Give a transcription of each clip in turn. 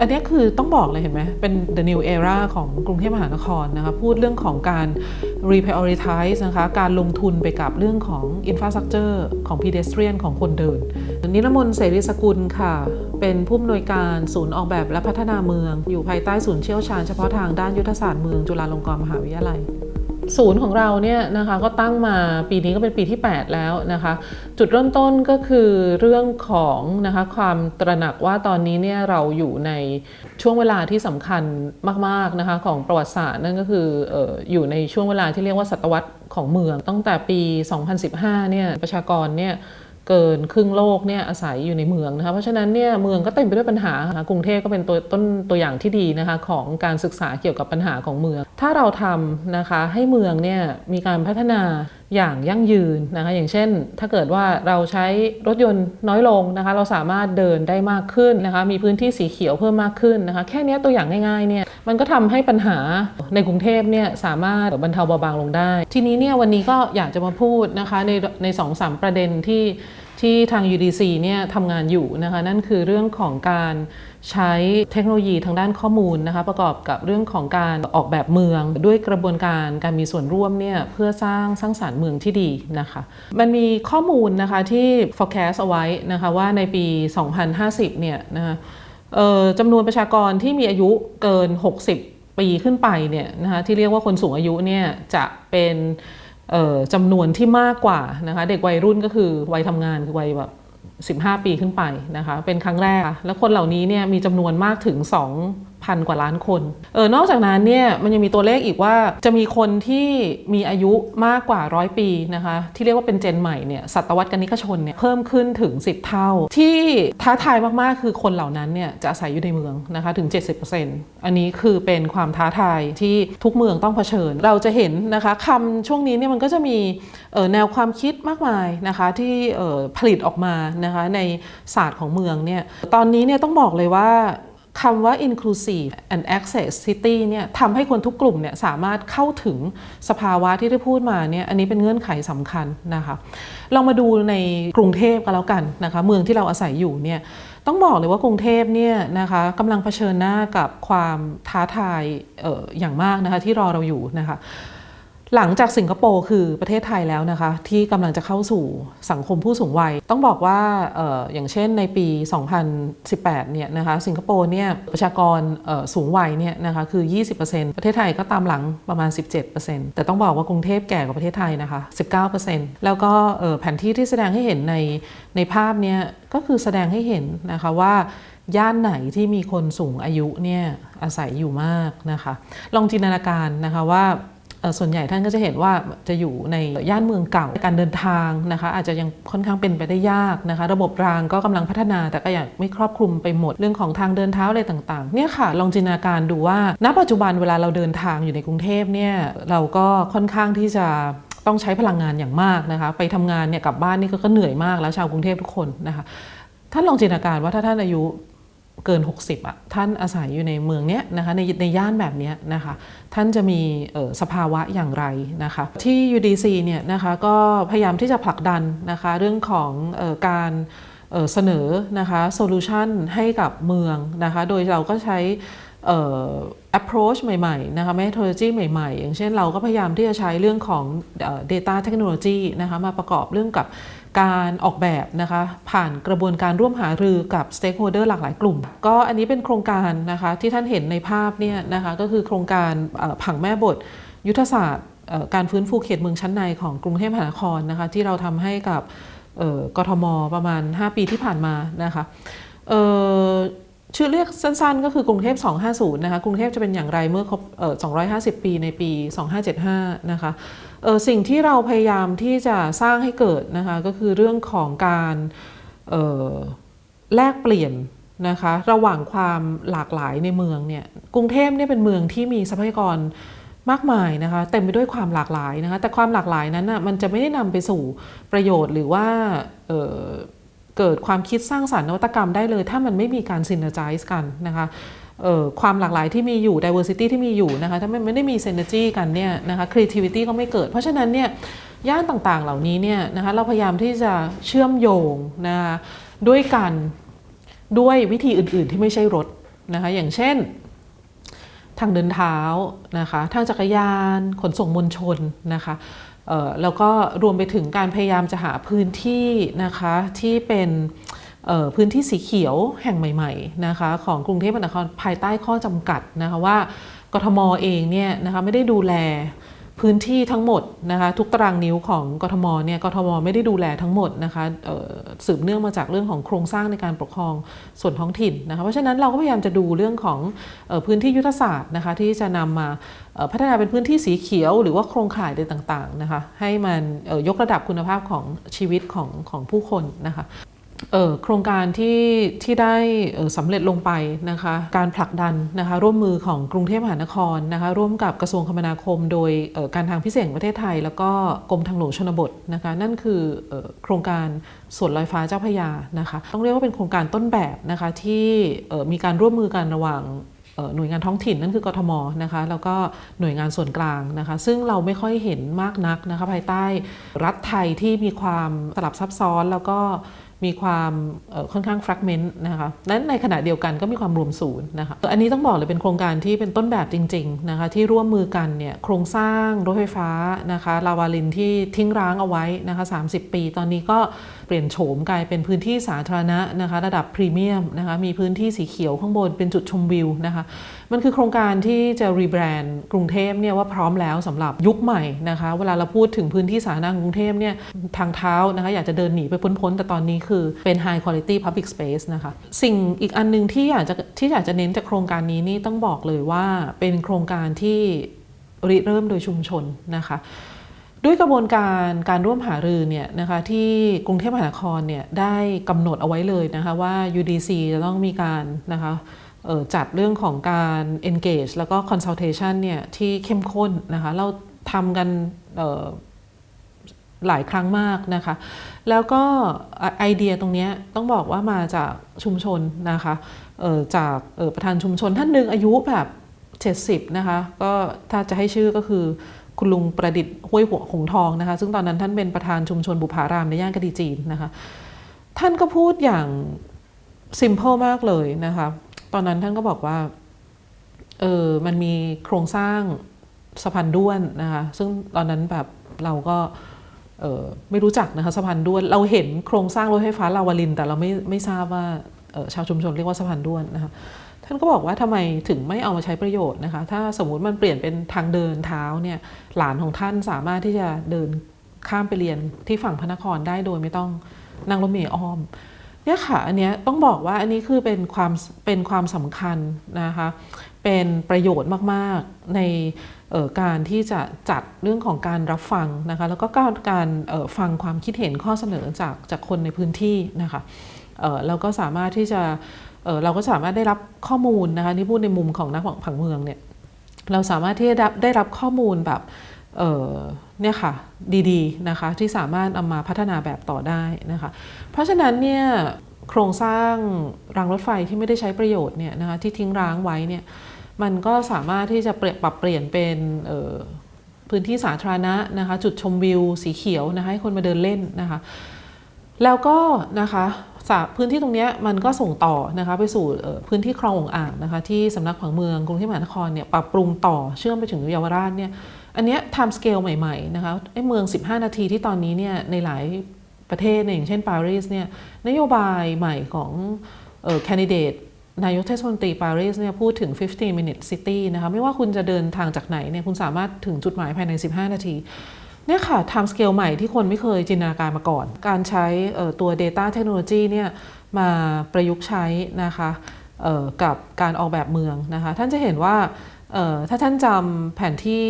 อันนี้คือต้องบอกเลยเห็นไหมเป็น the new era ของกรุงเทพมหานครนะคะพูดเรื่องของการ reprioritize นะคะการลงทุนไปกับเรื่องของ infrastructure ของ pedestrian ของคนเดินนิรมนต์เสรีสกุลค่ะ เป็นผู้อำนวยการศูนย์ออกแบบและพัฒนาเมือง อยู่ภายใต้ศูนย์เชี่ยวชาญเฉพาะทางด้านยุทธศาสตร์เมืองจุฬาลงกรณ์มหาวิทยาลัย ศูนย์ของเราเนี่ยนะคะก็ตั้งมาปีนี้ก็เป็นปีที่ 8 แล้วนะคะ จุดเริ่มต้นก็คือเรื่องของนะคะความตระหนักว่าตอนนี้เนี่ยเราอยู่ในช่วงเวลาที่สำคัญมากๆนะคะของประวัติศาสตร์นั่นก็คือเอออยู่ในช่วงเวลาที่เรียกว่าศตวรรษของเมือง ตั้งแต่ปี 2015 เนี่ยประชากรเนี่ย เกินครึ่งโลกเนี่ยอาศัยอยู่ในเมืองนะคะเพราะฉะนั้นเนี่ยเมืองก็เต็มไปด้วยปัญหาค่ะกรุงเทพก็เป็นตัวต้นตัวอย่างที่ดีนะคะของการศึกษาเกี่ยวกับปัญหาของเมือง ถ้าเราทำนะคะให้เมืองเนี่ยมีการพัฒนา อย่างยั่งยืนนะคะอย่างเช่น ถ้าเกิดว่าเราใช้รถยนต์น้อยลงนะคะ เราสามารถเดินได้มากขึ้นนะคะ มีพื้นที่สีเขียวเพิ่มมากขึ้นนะคะ แค่นี้ตัวอย่างง่ายๆเนี่ยมันก็ทำให้ปัญหาในกรุงเทพเนี่ยสามารถบรรเทาเบาบางลงได้ ทีนี้เนี่ยวันนี้ก็อยากจะมาพูดนะคะในในสองสามประเด็นที่ที่ทาง UDC เนี่ยทำงานอยู่นะคะนั่นคือเรื่องของการใช้เทคโนโลยีทางด้านข้อมูลนะคะประกอบกับเรื่องของการออกแบบเมือง ด้วยกระบวนการการมีส่วนร่วมเนี่ยเพื่อสร้างสร้างสารรค์เมืองที่ดีนะคะมันมีข้อมูลนะคะที่ forecast เอาไว้นะคะว่าในปี 2050 เนี่ยนะคะจำนวนประชากรที่มีอายุเกิน 60 ปีขึ้นไปเนี่ยนะคะที่เรียกว่าคนสูงอายุเนี่ยจะเป็น จำนวนที่มากกว่านะคะเด็กวัยรุ่นก็คือวัยทำงานคือวัยแบบ15 ปีขึ้นไปนะคะเป็นครั้งแรก แล้วคนเหล่านี้เนี่ยมีจำนวนมากถึง 2,000กว่าล้านคนเออนอกจากนั้นเนี่ยมันยังมีตัวเลขอีกว่าจะมีคนที่มีอายุมากกว่าร้อยปีนะคะที่เรียกว่าเป็นเจนใหม่เนี่ยศตวรรษกนิกชนเนี่ยเพิ่มขึ้นถึง 10 เท่า ที่ท้าทายมากๆคือคนเหล่านั้นเนี่ยจะอาศัยอยู่ในเมืองนะคะถึง 70%อันนี้คือเป็นความท้าทายที่ทุกเมืองต้องเผชิญ เราจะเห็นนะคะคำช่วงนี้เนี่ยมันก็จะมีเออแนวความคิดมากมายนะคะที่ผลิตออกมานะคะในศาสตร์ของเมืองเนี่ยตอนนี้เนี่ยต้องบอกเลยว่า คำว่า inclusive and access city เนี่ยทำให้คนทุกกลุ่มเนี่ยสามารถเข้าถึงสภาวะที่ได้พูดมาเนี่ยอันนี้เป็นเงื่อนไขสำคัญนะคะลองมาดูในกรุงเทพกันแล้วกันนะคะเมืองที่เราอาศัยอยู่เนี่ยต้องบอกเลยว่ากรุงเทพเนี่ยนะคะกำลังเผชิญหน้ากับความท้าทายอออย่างมากนะคะที่รอเราอยู่นะคะ หลังจากสิงคโปร์คือประเทศไทยแล้วนะคะ ที่กำลังจะเข้าสู่สังคมผู้สูงวัย ต้องบอกว่าอออย่างเช่นในปี 2018 เนี่ยนะคะสิงคโปร์เนี่ยประชากรสูงวัยเนี่ยนะคะคือ 20%ประเทศไทยก็ตามหลังประมาณ 17%แต่ต้องบอกว่ากรุงเทพแก่กว่าประเทศไทยนะคะ 19%แล้วก็เอ่อแผนที่ที่แสดงให้เห็นในในภาพเนี่ยก็คือแสดงให้เห็นนะคะว่าย่านไหนที่มีคนสูงอายุเนี่ยอาศัยอยู่มากนะคะ ลองจินตนาการนะคะว่า ส่วนใหญ่ท่านก็จะเห็นว่าจะอยู่ในย่านเมืองเก่าการเดินทางนะคะ อาจจะยังค่อนข้างเป็นไปได้ยากนะคะ ระบบรางก็กำลังพัฒนาแต่ก็ยังไม่ครอบคลุมไปหมดเรื่องของทางเดินเท้าอะไรต่างๆเนี่ยค่ะลองจินตนาการดูว่า ณ ปัจจุบันเวลาเราเดินทางอยู่ในกรุงเทพเนี่ยเราก็ค่อนข้างที่จะต้องใช้พลังงานอย่างมากนะคะ ไปทำงานเนี่ยกลับบ้านนี่ก็ก็เหนื่อยมากแล้วชาวกรุงเทพทุกคนนะคะท่านลองจินตนาการว่าถ้าท่านอายุ เกิน 60อะท่านอาศัยอยู่ในเมืองเนี้ยนะคะในในย่านแบบเนี้ยนะคะท่านจะมีสภาวะอย่างไรนะคะที่ UDC เนี่ยนะคะก็พยายามที่จะผลักดันนะคะเรื่องของออการเเสนอนะคะโซลูชันให้กับเมืองนะคะโดยเราก็ใช้ approach ใหม่ๆนะคะ methodology ใหม่ๆ อย่างเช่นเราก็พยายามที่จะใช้เรื่องของ data technology นะคะมาประกอบเรื่องกับ การออกแบบนะคะผ่านกระบวนการร่วมหารือกับสเต็กโฮเดอร์หลากหลายกลุ่ม ก็อันนี้เป็นโครงการนะคะที่ท่านเห็นในภาพเนี่ยนะคะก็คือโครงการผังแม่บทยุทธศาสตร์การฟื้นฟูเขตเมืองชั้นในของกรุงเทพมหานครนะคะที่เราทำให้กับกทมประมาณ 5 ปีที่ผ่านมานะคะ ชื่อเรียกสั้นๆ ก็คือกรุงเทพ 250 นะคะ กรุงเทพจะเป็นอย่างไรเมื่อครบเอ่อ250 ปีในปี 2575 นะคะสิ่งที่เราพยายามที่จะสร้างให้เกิดนะคะก็คือเรื่องของการแลกเปลี่ยนนะคะระหว่างความหลากหลายในเมืองเนี่ยกรุงเทพเนี่ยเป็นเมืองที่มีทรัพยากรมากมายนะคะเต็มไปด้วยความหลากหลายนะคะแต่ความหลากหลายนั้นนะมันจะไม่ได้นำไปสู่ประโยชน์หรือว่า เกิดความคิดสร้างสารรค์นวัตกรรมได้เลย ถ้ามันไม่มีการ synergize กันนะคะความหลากหลายที่มีอยู่ diversity ที่มีอยู่นะคะถ้ามันไม่ได้มี synergy กันเนี่ยนะคะ creativity ก็ไม่เกิด เพราะฉะนั้นเนี่ยย่านต่างๆเหล่านี้เนี่ยนะคะเราพยายามที่จะเชื่อมโยงนะคะด้วยกันด้วยวิธีอื่น ๆ ที่ไม่ใช่รถนะคะอย่างเช่น ทางเดินเท้านะคะทางจักรยานขนส่งมวลชนนะคะ แล้วก็รวมไปถึงการพยายามจะหาพื้นที่นะคะที่เป็นพื้นที่สีเขียวแห่งใหม่ๆนะคะของกรุงเทพมหานครภายใต้ข้อจำกัดนะคะว่ากทมเองเนี่ยนะคะไม่ได้ดูแล พื้นที่ทั้งหมดนะคะทุกตารางนิ้วของกทมเนี่ยกทมไม่ได้ดูแลทั้งหมดนะคะสืบเนื่องมาจากเรื่องของโครงสร้างในการปกครองส่วนท้องถิ่นนะคะเพราะฉะนั้นเราก็พยายามจะดูเรื่องของออพื้นที่ยุทธศาสตร์นะคะที่จะนำมาพัฒนาเป็นพื้นที่สีเขียว หรือว่าโครงข่ายใดต่างๆนะคะให้มันยกระดับคุณภาพของชีวิตของของผู้คนนะคะ โครงการที่ที่ได้สำเร็จลงไปนะคะการผลักดันนะคะร่วมมือของกรุงเทพมหานครนะคะร่วมกับกระทรวงคมนาคม โดยการทางพิเศษประเทศไทย แล้วก็กรมทางหลวงชนบทนะคะนั่นคือโครงการสวนลอยฟ้าเจ้าพยานะคะต้องเรียกว่าเป็นโครงการต้นแบบนะคะที่มีการร่วมมือกันระหว่างหน่วยงานท้องถิ่นนั่นคือกทมนะคะแล้วก็หน่วยงานส่วนกลางนะคะซึ่งเราไม่ค่อยเห็นมากนักนะคะภายใต้รัฐไทยที่มีความสลับซับซ้อนแล้วก็ มีความค่อนข้างฟร a กเมนต์นะคะนั้นในขณะเดียวกันก็มีความรวมศูนย์นะคะอันนี้ต้องบอกเลยเป็นโครงการที่เป็นต้นแบบจริงๆนะคะที่ร่วมมือกันเนี่ยโครงสร้างรถไฟฟ้านะคะลาวาลินที่ทิ้งร้างเอาไว้นะคะ30 ปี ตอนนี้ก็ ปลี่ยนโฉมกลายเป็นพื้นที่สาธารณะนะคะระดับพรีเมียมนะคะมีพื้นที่สีเขียวข้างบนเป็นจุดชมวิวนะคะมันคือโครงการที่จะรีแบรนด์กรุงเทพเนี่ยว่าพร้อมแล้วสำหรับยุคใหม่นะคะเวลาเราพูดถึงพื้นที่สาธารณะกรุงเทพเนี่ยทางเท้านะคะอยากจะเดินหนีไปพ้นๆ แต่ตอนนี้คือเป็น high quality public space นะคะสิ่งอีกอันหนึงที่อยากจะที่อยากจะเน้นจากโครงการนี้นี่ต้องบอกเลยว่าเป็นโครงการที่ริเริ่มโดยชุมชนนะคะ ด้วยกระบวนการการร่วมหารือเนี่ยนะคะที่กรุงเทพมหานครเนี่ยได้กำหนดเอาไว้เลยนะคะว่า UDC จะต้องมีการนะคะจัดเรื่องของการ engage แล้วก็ consultation เนี่ยที่เข้มข้นนะคะเราทำกันหลายครั้งมากนะคะ แล้วก็ไอเดียตรงนี้ต้องบอกว่ามาจากชุมชนนะคะจากประธานชุมชนท่านหนึ่งอายุแบบ 70 นะคะ ก็ถ้าจะให้ชื่อก็คือ คุณลุงประดิษฐ์ห้วยหัวหงทองนะคะ ซึ่งตอนนั้นท่านเป็นประธานชุมชนบุพารามในย่านกะดีจีนนะคะ ท่านก็พูดอย่าง simple มากเลยนะคะ ตอนนั้นท่านก็บอกว่า เออมันมีโครงสร้างสะพานด้วนนะคะ ซึ่งตอนนั้นแบบเราก็ไม่รู้จักนะคะสะพานด้วน เราเห็นโครงสร้างรถไฟฟ้าลาวาลิน แต่เราไม่ไม่ทราบว่า ชาวชุมชนเรียกว่าสะพานด้วนนะคะท่านก็บอกว่าทำไมถึงไม่เอามาใช้ประโยชน์นะคะ ถ้าสมมุติมันเปลี่ยนเป็นทางเดินเท้าเนี่ยหลานของท่านสามารถที่จะเดินข้ามไปเรียนที่ฝั่งพระนครได้โดยไม่ต้องนั่งรถเมล์อ้อมเนี่ยค่ะอันเนี้ยต้องบอกว่าอันนี้คือเป็นความเป็นความสำคัญนะคะเป็นประโยชน์มากๆในออการที่จะจัดเรื่องของการรับฟังนะคะแล้วก็การการเอ่อฟังความคิดเห็นข้อเสนอจากจากคนในพื้นที่นะคะ เราก็สามารถที่จะเเราก็สามารถได้รับข้อมูลนะคะที่พูดในมุมของนักผังเมืองเนี่ยเราสามารถที่จะได้รับข้อมูลแบบเเนี่ยค่ะดีๆนะคะที่สามารถเอามาพัฒนาแบบต่อได้นะคะเพราะฉะนั้นเนี่ยโครงสร้างรางรถไฟที่ไม่ได้ใช้ประโยชน์เนี่ยนะคะที่ทิ้งร้างไว้เนี่ยมันก็สามารถที่จะเปลี่ยนปรับเปลี่ยนเป็นพื้นที่สาธารณะนะคะจุดชมวิวสีเขียวนะคะให้คนมาเดินเล่นนะคะแล้วก็นะคะ พื้นที่ตรงนี้มันก็ส่งต่อนะคะไปสู่พื้นที่คลององอ่างนะคะที่สำนักผังเมืองกรุงเทพมหานครเนี่ยปรับปรุงต่อเชื่อมไปถึงเยาวราชเนี่ยอันเนี้ย time scale ใหม่ๆนะคะไอ้เมือง 15 นาทีที่ตอนนี้เนี่ยในหลายประเทศเนี่ยอย่างเช่นปารีสเนี่ยนโยบายใหม่ของเอ่อ candidate นายกเทศมนตรีปารีสเนี่ยพูดถึง 15 minute city นะคะไม่ว่าคุณจะเดินทางจากไหนเนี่ยคุณสามารถถึงจุดหมายภายใน 15 นาที เนี่ยค่ะ time scale ใหม่ที่คนไม่เคยจินตนาการมาก่อน การใช้ตัว data technology เนี่ยมาประยุกต์ใช้นะคะกับการออกแบบเมืองนะคะ ท่านจะเห็นว่าถ้าท่านจำแผนที่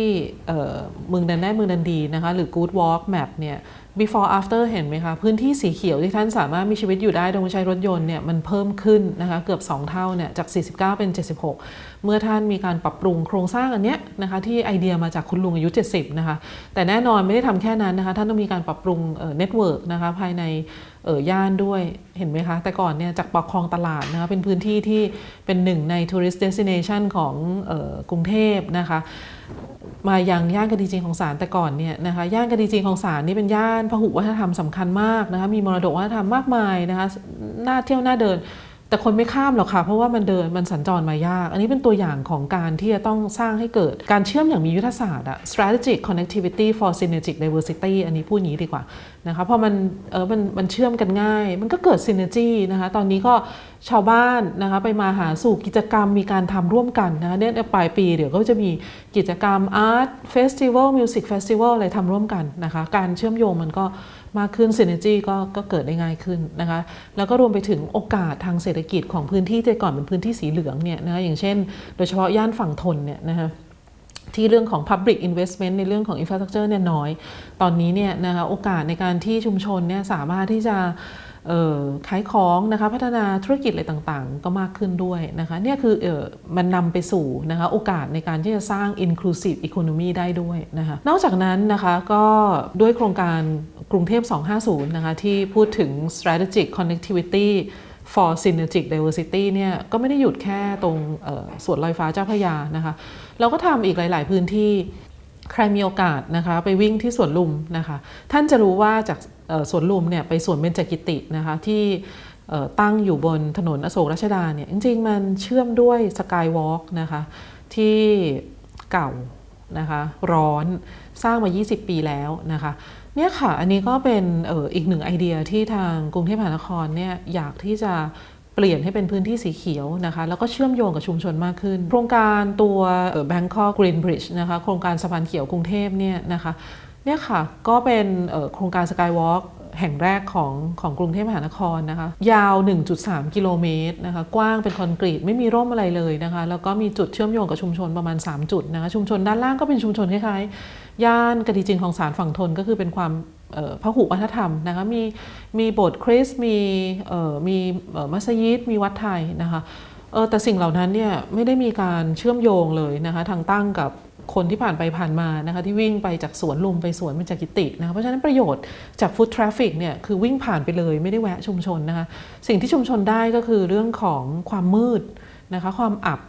เมืองดันแน่เมืองดันดีนะคะ หรือ good walk map เนี่ย before after เห็นไหมคะ พื้นที่สีเขียวที่ท่านสามารถมีชีวิตอยู่ได้โดยไม่ใช้รถยนต์เนี่ยมันเพิ่มขึ้นนะคะเกือบ 2 เท่าเนี่ยจาก 49 เป็น 76 เมื่อท่านมีการปรับปรุงโครงสร้างอันเนี้ยนะคะที่ไอเดียมาจากคุณลุงอายุ 70 นะคะ แต่แน่นอนไม่ได้ทำแค่นั้นนะคะ ท่านต้องมีการปรับปรุงเน็ตเวิร์กนะคะภายใน เอ่อย่านด้วยเห็นไหมคะ แต่ก่อนเนี่ยจากปากคลองตลาดนะคะเป็นพื้นที่ที่เป็นหนึ่งใน tourist destination ของออกรุงเทพนะคะมาอย่างย่านกระดีจริงของสารแต่ก่อนเนี่ยนะคะย่านกระดีจริงของสารนี่เป็นย่านพหุวัฒนธรรมสำคัญมากนะคะมีมรดกวัฒนธรรมมากมายนะคะน่าเที่ยวน่าเดิน แต่คนไม่ข้ามหรอกค่ะ เพราะว่ามันเดินมันสัญจรมายาก อันนี้เป็นตัวอย่างของการที่จะต้องสร้างให้เกิดการเชื่อมอย่างมียุทธศาสตร์อะ strategic connectivity for synergic diversity อันนี้พูดอย่างนี้ดีกว่านะคะพอมันเออมันมันเชื่อมกันง่าย มันก็เกิด synergy นะคะตอนนี้ก็ชาวบ้านนะคะไปมาหาสู่กิจกรรมมีการทำร่วมกันนะคะเนี่ยปลายปีเดี๋ยวก็จะมีกิจกรรม art festival music festival อะไรทำร่วมกันนะคะการเชื่อมโยงมันก็ มากขึ้น synergy ก็ก็เกิดได้ง่ายขึ้นนะคะแล้วก็รวมไปถึงโอกาสทางเศรษฐกิจของพื้นที่แต่ก่อนเป็นพื้นที่สีเหลืองเนี่ยนะคะอย่างเช่น โดยเฉพาะย่านฝั่งทนเนี่ยนะคะที่เรื่องของ Public Investment ในเรื่องของ Infrastructure เนี่ยน้อย ตอนนี้เนี่ยนะคะโอกาสในการที่ชุมชนเนี่ยสามารถที่จะ ขายของนะคะพัฒนาธุรกิจอะไรต่างๆ ก็มากขึ้นด้วยนะคะเนี่ยคือออมันนำไปสู่นะคะโอกาสในการที่จะสร้าง inclusive economy ได้ด้วยนะคะนอกจากนั้นนะคะก็ด้วยโครงการกรุงเทพ 250 นะคะที่พูดถึง strategic connectivity for synergic diversity เนี่ยก็ไม่ได้หยุดแค่ตรงสวนลอยฟ้าเจ้าพยานะคะเราก็ทำอีกหลาย ๆ พื้นที่ใครมีโอกาสนะคะไปวิ่งที่สวนลุมนะคะท่านจะรู้ว่าจาก สวนลุมเนี่ยไปสวนเบญจกิตินะคะที่ตั้งอยู่บนถนนอโศกรัชดาเนี่ยจริง ๆ มันเชื่อมด้วยสกายวอล์กนะคะที่เก่านะคะร้อนสร้างมา 20 ปีแล้วนะคะเนี่ยค่ะอันนี้ก็เป็นอออีกหนึ่งไอเดียที่ทางกรุงเทพมหานครเนี่ยอยากที่จะเปลี่ยนให้เป็นพื้นที่สีเขียวนะคะแล้วก็เชื่อมโยงกับชุมชนมากขึ้น โครงการตัว Bangkok Green Bridge นะคะโครงการสะพานเขียวกรุงเทพเนี่ยนะคะ เนี่ยค่ะ ก็เป็นโครงการสกายวอล์กแห่งแรกของของกรุงเทพมหานครนะคะ ยาว 1.3 กิโลเมตรนะคะ กว้างเป็นคอนกรีตไม่มีร่มอะไรเลยนะคะ แล้วก็มีจุดเชื่อมโยงกับชุมชนประมาณ 3 จุดนะคะ ชุมชนด้านล่างก็เป็นชุมชนคล้ายๆ ย่านกติจินของสารฝั่งทนก็คือเป็นความพหุวัฒนธรรมนะคะมีมีโบสถ์คริสต์มีมีมัสยิดมีวัดไทยนะคะแต่สิ่งเหล่านั้นเนี่ยไม่ได้มีการเชื่อมโยงเลยนะคะทางตั้งกับ คนที่ผ่านไปผ่านมานะคะที่วิ่งไปจากสวนลุมไปสวนเป็นจากกิตินะคะเพราะฉะนั้นประโยชน์จากฟุตทราฟิกเนี่ยคือวิ่งผ่านไปเลยไม่ได้แวะชุมชนนะคะสิ่งที่ชุมชนได้ก็คือเรื่องของความมืดนะคะความอับ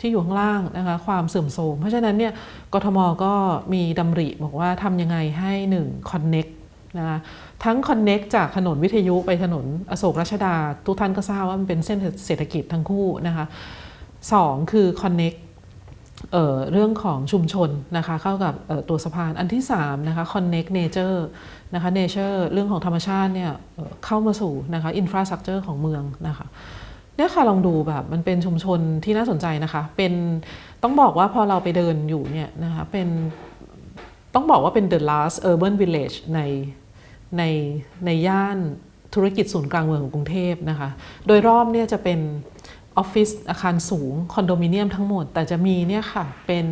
ที่อยู่ข้างล่างนะคะความเสื่อมโทรมเพราะฉะนั้นเนี่ยกทมก็มีดำริบอกว่าทำยังไงให้1 connect นะคะทั้ง connect จากถนนวิทยุไปถนนอโศกรัชดา ทุกท่านก็ทราบว่ามันเป็นเส้นเศรษฐกิจทั้งคู่นะคะสองคือ connect เเรื่องของชุมชนนะคะเข้ากับตัวสะพานอันที่3นะคะ connect nature นะคะ nature เรื่องของธรรมชาติเนี่ยเข้ามาสู่นะคะ infrastructure ของเมืองนะคะเนี่ยค่ะลองดูแบบมันเป็นชุมชนที่น่าสนใจนะคะ เป็นต้องบอกว่าพอเราไปเดินอยู่เนี่ยนะคะเป็นต้องบอกว่าเป็น the last urban village ในในในย่านธุรกิจศูนย์กลางเมืองของกรุงเทพนะคะ โดยรอบเนี่ยจะเป็น ออฟฟิศอาคารสูงคอนโดมิเนียมทั้งหมด แต่จะมีเนี่ยค่ะเป็น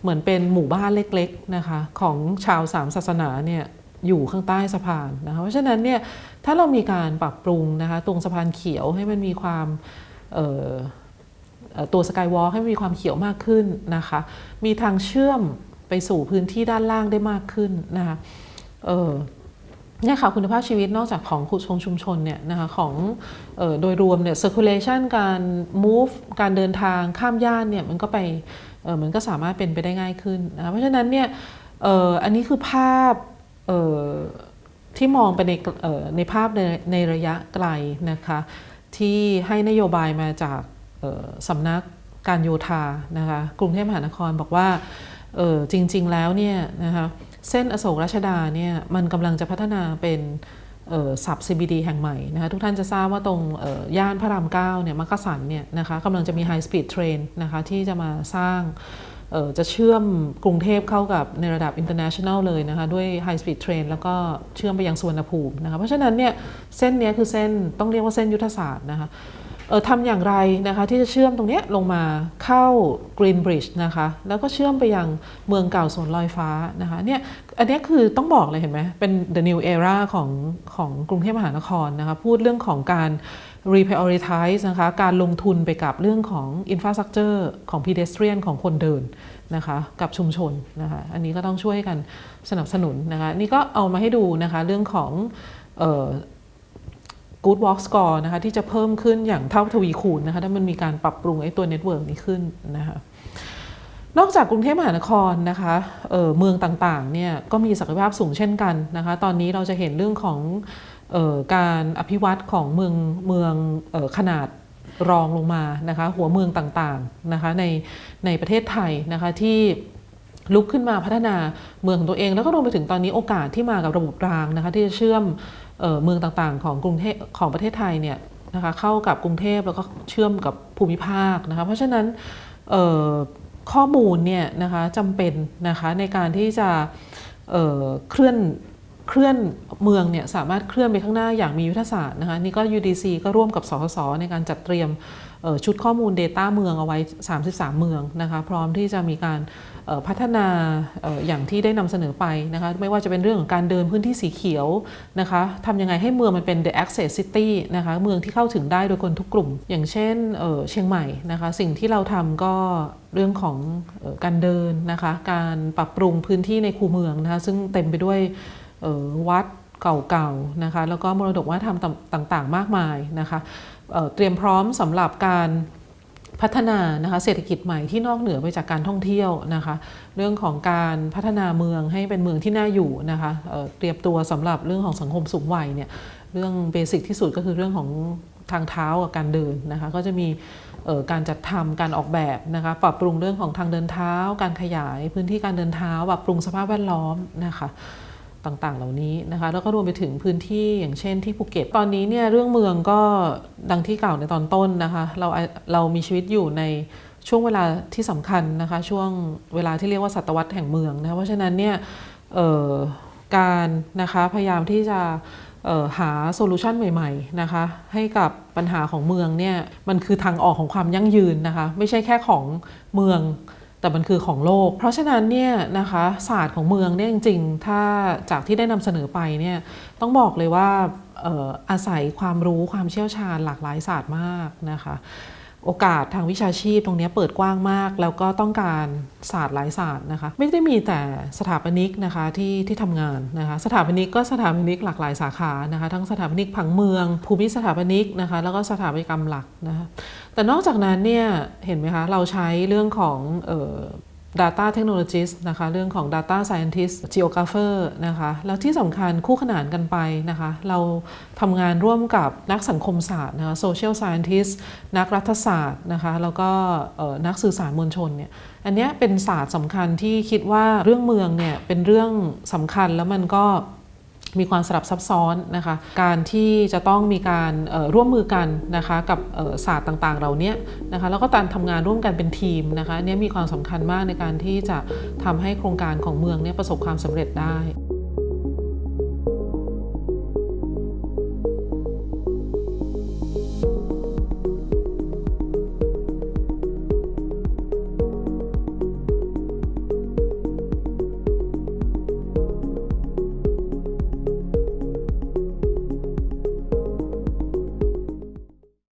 เหมือนเป็นหมู่บ้านเล็กๆนะคะของชาวสามศาสนาเนี่ยอยู่ข้างใต้สะพานนะคะเพราะฉะนั้นเนี่ยถ้าเรามีการปรับปรุงนะคะตรงสะพานเขียวให้มันมีความตัวสกายวอล์กให้มีความเขียวมากขึ้นนะคะ มีทางเชื่อมไปสู่พื้นที่ด้านล่างได้มากขึ้นนะคะ เนี่ยค่ะคุณภาพชีวิตนอกจากของขุชงชุมชนเนี่ยนะคะของออโดยรวมเนี่ย circulation การ move การเดินทางข้ามย่านเนี่ยมันก็ไปเออมันก็สามารถเป็นไปได้ง่ายขึ้นนะเพราะฉะนั้นเนี่ยอออันนี้คือภาพที่มองไปในในภาพในในระยะไกลนะคะที่ให้นโยบายมาจากสำนักการโยธานะคะกรุงเทพมหานครบอกว่าจริง ๆ แล้วเนี่ยนะคะ เส้นอโศกรัชดาเนี่ยมันกำลังจะพัฒนาเป็นสับ CBD แห่งใหม่นะคะทุกท่านจะทราบว่าตรงย่านพระรามเก้าเนี่ยมักกะสันเนี่ยนะคะกำลังจะมี High Speed Train นะคะที่จะมาสร้างจะเชื่อมกรุงเทพเข้ากับในระดับ international เลยนะคะด้วย High Speed Train แล้วก็เชื่อมไปยังสวนภูมินะคะเพราะฉะนั้นเนี่ยเส้นนี้คือเส้นต้องเรียกว่าเส้นยุทธศาสตร์นะคะ ทำอย่างไรนะคะที่จะเชื่อมตรงนี้ลงมาเข้า Green Bridge นะคะแล้วก็เชื่อมไปยังเมืองเก่าสวนลอยฟ้านะคะเนี่ยอันนี้คือต้องบอกเลยเห็นไหมเป็น the new era ของของกรุงเทพมหานครนะคะพูดเรื่องของการ reprioritize นะคะการลงทุนไปกับเรื่องของ infrastructure ของ pedestrian ของคนเดินนะคะกับชุมชนนะคะอันนี้ก็ต้องช่วยกันสนับสนุนนะคะนี่ก็เอามาให้ดูนะคะเรื่องของ Good Walk Score นะคะที่จะเพิ่มขึ้นอย่างเท่าทวีคูณนะคะถ้ามันมีการปรับปรุงไอ้ตัวเน็ตเวิร์กนี้ขึ้นนะคะนอกจากกรุงเทพมหานครนะคะเเมืองต่างๆเนี่ยก็มีศักยภาพสูงเช่นกันนะคะตอนนี้เราจะเห็นเรื่องของออการอภิวัตของเมืองเมืองออขนาดรองลงมานะคะหัวเมืองต่างๆนะคะในในประเทศไทยนะคะที่ลุกขึ้นมาพัฒนาเมืองของตัวเอง แล้วก็รวมไปถึงตอนนี้โอกาสที่มากับระบบรางนะคะที่จะเชื่อม เมืองต่างๆ ของกรุงเทพของประเทศไทยเนี่ยนะคะเข้ากับกรุงเทพแล้วก็เชื่อมกับภูมิภาคนะคะเพราะฉะนั้นข้อมูลเนี่ยนะคะจำเป็นนะคะในการที่จะเเคลื่อน เคลื่อนเมืองเนี่ยสามารถเคลื่อนไปข้างหน้าอย่างมียุทธศาสตร์นะคะนี่ก็ UDC ก็ร่วมกับสสสในการจัดเตรียมชุดข้อมูล Data เมืองเอาไว้ 33 เมืองนะคะพร้อมที่จะมีการพัฒนาอย่างที่ได้นำเสนอไปนะคะไม่ว่าจะเป็นเรื่องของการเดินพื้นที่สีเขียวนะคะทำยังไงให้เมืองมันเป็น the access city นะคะเมืองที่เข้าถึงได้โดยคนทุกกลุ่ม อย่างเช่นเชียงใหม่นะคะสิ่งที่เราทำก็เรื่องของการเดินนะคะการปรับปรุงพื้นที่ในคูเมืองนะคะซึ่งเต็มไปด้วย วัดเก่าๆนะคะแล้วก็มรดกวัฒนธรรมต่างๆ มากมายนะคะเเตรียมพร้อมสำหรับการพัฒนานะคะเศรษฐกิจใหม่ที่นอกเหนือไปจากการท่องเที่ยวนะคะ เรื่องของการพัฒนาเมืองให้เป็นเมืองที่น่าอยู่นะคะเเตรียมตัวสำหรับเรื่องของสังคมสูงวัยเนี่ยเรื่องเบสิกที่สุดก็คือเรื่องของทางเท้ากับการเดินนะคะก็จะมีการจัดทำการออกแบบนะคะปรับปรุงเรื่องของทางเดินเท้า การขยายพื้นที่การเดินเท้าปรับปรุงสภาพแวดล้อมนะคะ ต่างๆ เหล่านี้นะคะแล้วก็รวมไปถึงพื้นที่อย่างเช่นที่ภูเก็ต ตอนนี้เนี่ยเรื่องเมืองก็ดังที่กล่าวในตอนต้นนะคะเราเรามีชีวิตอยู่ในช่วงเวลาที่สำคัญนะคะช่วงเวลาที่เรียกว่าศตวรรษแห่งเมืองนะะเพราะฉะนั้นเนี่ยการนะคะพยายามที่จะหาโซลูชันใหม่ๆนะคะให้กับปัญหาของเมืองเนี่ยมันคือทางออกของความยั่งยืนนะคะไม่ใช่แค่ของเมือง แต่มันคือของโลก เพราะฉะนั้นเนี่ยนะคะศาสตร์ของเมืองเนี่ยจริงๆ ถ้าจากที่ได้นำเสนอไปเนี่ยต้องบอกเลยว่าอาศัยความรู้ความเชี่ยวชาญหลากหลายศาสตร์มากนะคะ โอกาสทางวิชาชีพตรงนี้เปิดกว้างมาก แล้วก็ต้องการศาสตร์หลายศาสตร์นะคะ ไม่ได้มีแต่สถาปนิกนะคะที่ที่ทำงานนะคะสถาปนิกก็สถาปนิกหลากหลายสาขานะคะทั้งสถาปนิกผังเมือง ภูมิสถาปนิกนะคะแล้วก็สถาปัตยกรรมหลักนะคะแต่นอกจากนั้นเนี่ยเห็นไหมคะเราใช้เรื่องของ Data Technologist นะคะเรื่องของ Data Scientist Geographer นะคะแล้วที่สำคัญคู่ขนานกันไปนะคะเราทำงานร่วมกับนักสังคมศาสตร์นะคะ Social Scientist นักรัฐศาสตร์นะคะแล้วก็นักสื่อสารมวลชนเนี่ยอันนี้เป็นศาสตร์สำคัญที่คิดว่าเรื่องเมืองเนี่ยเป็นเรื่องสำคัญแล้วมันก็ มีความสลับซับซ้อนนะคะ การที่จะต้องมีการร่วมมือกันนะคะกับศาสตร์ต่างๆ เหล่านี้นะคะแล้วก็การทำงานร่วมกันเป็นทีมนะคะเนี่ยมีความสำคัญมากในการที่จะทำให้โครงการของเมืองเนี่ยประสบความสำเร็จได้